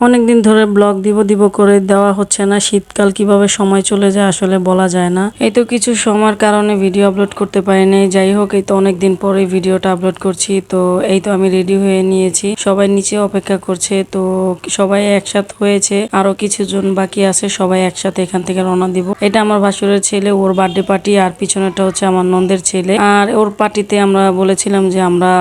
অনেকদিন ধরে ব্লগ দিব দিব করে দেওয়া হচ্ছে না, শীতকাল কীভাবে সময় চলে যায় আসলে বলা যায় না। এই তো কিছু সময়ের কারণে ভিডিও আপলোড করতে পারিনি যাই হোক, এই তো অনেকদিন পরে ভিডিওটা আপলোড করছি, তো এই তো আমি রেডি হয়ে নিয়েছি। সবাই নিচে অপেক্ষা করছে, তো সবাই একসাথে হয়েছে, আরও কিছু জন বাকি আছে, সবাই একসাথে এখান থেকে রওনা দিব। এটা আমার ভাসুরের ছেলে, ওর বার্থডে পার্টি আর পিছনেটা হচ্ছে আমার নন্দের ছেলে। আর ওর পার্টিতে আমরা বলেছিলাম যে আমরা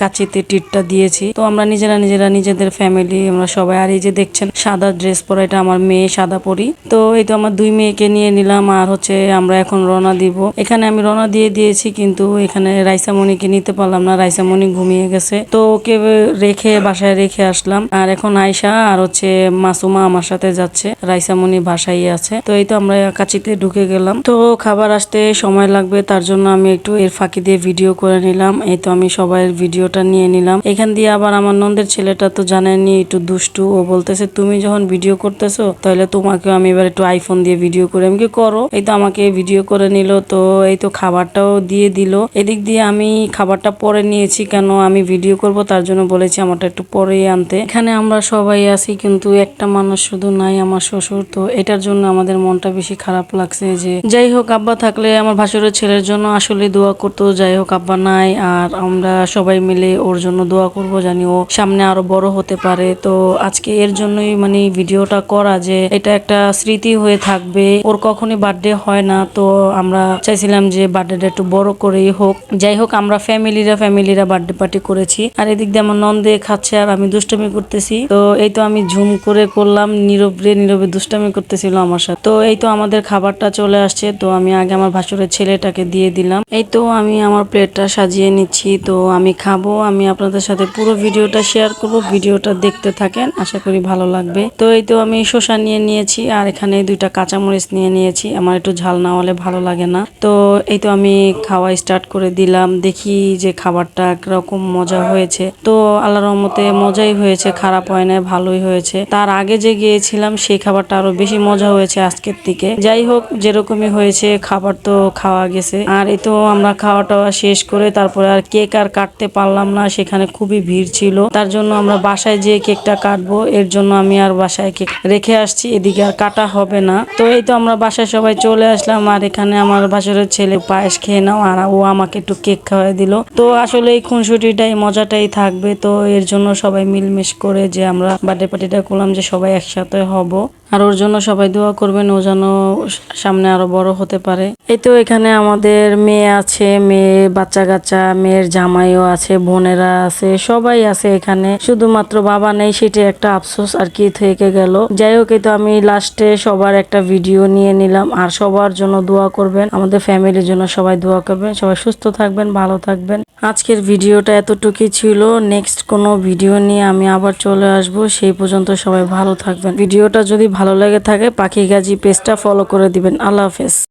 কাচিতে টিটটা দিয়েছি। তো আমরা নিজেরা নিজেরা নিজেদের ফ্যামিলি আমরা সবাই আর এই যে দেখছেন সাদা ড্রেস পরা, এটা আমার মেয়ে সাদা পরি। তো এই তো আমার দুই মেয়েকে নিয়ে নিলাম আর হচ্ছে আমরা এখন রওনা দিব। এখানে আমি রওনা দিয়ে দিয়েছি কিন্তু এখানে রাইসামণিকে নিতে পারলাম না রাইসামণি ঘুমিয়ে গেছে। তো ওকে রেখে বাসায় রেখে আসলাম। আর এখন আয়সা আর হচ্ছে মাসুমা আমার সাথে যাচ্ছে রাইসামণি বাসায় আছে। তো এই তো আমরা কাচিতে ঢুকে গেলাম। তো খাবার আসতে সময় লাগবে, তার জন্য আমি একটু এর ফাঁকি দিয়ে ভিডিও করে নিলাম। এই তো আমি সবাইয়ের ভিডিওটা নিয়ে নিলাম। এখান দিয়ে আবার আমার নন্দের ছেলেটা তো জানেনি একটু দুষ্টু। ও বলতেছে, তুমি যখন ভিডিও করতেছো, তাহলে তোমাকেও আমি এবার একটু আইফোন দিয়ে ভিডিও করে, আমি করো। এই তো আমাকে ভিডিও করে নিল, তো এই তো খাবারটাও দিয়ে দিল। এদিক দিয়ে আমি খাবারটা পরে নিয়েছি, কেন আমি ভিডিও করব, তার জন্য বলেছি আমারটা একটু পরেই আনতে। এখানে আমরা সবাই আছি, কিন্তু একটা মানুষ শুধু নাই, আমার শ্বশুর। তো এটার জন্য আমাদের মনটা বেশি খারাপ লাগছে যে, যাই হোক, আব্বা থাকলে আমার ভাসুরের ছেলের জন্য আসলে দোয়া করতো, যাই হোক, আব্বা নাই, আর আমরা সবাই মিলে ওর জন্য দোয়া করব, জানি ও সামনে আরও বড় হতে পারে। তো আজকে এর জন্যই মানে ভিডিওটা করা যে এটা একটা স্মৃতি হয়ে থাকবে। ওর কখনই বার্থডে হয় না, তো আমরা চাইছিলাম যে বার্থডেটা একটু বড় করেই হোক। যাই হোক, আমরা ফ্যামিলিরা ফ্যামিলিরা বার্থডে পার্টি করেছি। আর এদিক দিয়ে আমার নন্দে খাচ্ছে আর আমি দুষ্টামি করতেছি। তো এই তো আমি ঝুম করে করলাম, নীরবে নীরবে দুষ্টামি করতেছিল আমার সাথে। তো এই তো আমাদের খাবারটা চলে আসছে, তো আমি আগে আমার ভাসুরের ছেলেটাকে দিয়ে দিলাম। এই তো আমি আমার প্লেটটা সাজিয়ে নিচ্ছি, তো আমি খাব। আমি আপনাদের সাথে পুরো ভিডিওটা শেয়ার করব। ভিডিওটা দেখতে থাকেন। আশা করি ভালো লাগবে। তো এই তো আমি শসা নিয়ে নিয়েছি আর এখানে দুইটা কাঁচামরিচ নিয়ে নিয়েছি। আমার একটু ঝাল না হলে ভালো লাগে না। তো এই তো আমি খাওয়া স্টার্ট করে দিলাম। দেখি যে খাবারটা একরকম মজা হয়েছে। তো আল্লাহ রহমতে মজাই হয়েছে, খারাপ হয় না ভালোই হয়েছে। তার আগে যে গিয়েছিলাম, সেই খাবারটা আরও বেশি মজা হয়েছে আজকের থেকে যাই হোক, যেরকমই হয়েছে, খাবার তো খাওয়া গেছে। আর এই তো আমরা খাওয়া টাওয়া শেষ করে তারপরে আর কেক আর কাটতে পারলাম না। সেখানে খুবই ভিড় ছিল। তার জন্য আমরা বাসায় যে কেকটা কাটবো। এর জন্য আমি আর বাসায় রেখে আসছি, এদিকে আর কাটা হবে না। তো এই তো আমরা বাসায় সবাই চলে আসলাম, আর এখানে আমার বাসরের ছেলে পায়েস খেয়ে নাও, আর ও আমাকে একটু কেক খাওয়াই দিল। তো আসলে এই খুনসুটিটাই, মজাটাই থাকবে, তো এর জন্য সবাই মিলমিশ করে যে আমরা বার্থডে পার্টিটা করলাম, যে সবাই একসাথে হব। আর ওর জন্য সবাই দোয়া করবেন, ও যেন সামনে আরও বড় হতে পারে। এই তো এখানে আমাদের মেয়ে আছে, মেয়ে বাচ্চা কাচ্চা মেয়ের জামাইও আছে, বোনেরা আছে, সবাই আছে এখানে। শুধুমাত্র বাবা নেই, সেটি একটা আফসোস আর কি থেকে গেল। যাই হোক তো আমি লাস্টে সবার একটা ভিডিও নিয়ে নিলাম, আর সবার জন্য দোয়া করবেন। আমাদের ফ্যামিলির জন্য সবাই দোয়া করবেন। সবাই সুস্থ থাকবেন, ভালো থাকবেন। আজকের ভিডিওটা এতটুকুই ছিল। নেক্সট কোনো ভিডিও নিয়ে আমি আবার চলে আসব। সেই পর্যন্ত সবাই ভালো থাকবেন। ভিডিওটা যদি ভালো লেগে থাকে পাখি গাজি পেজটা ফলো করে দিবেন। আল্লাহ হাফেজ।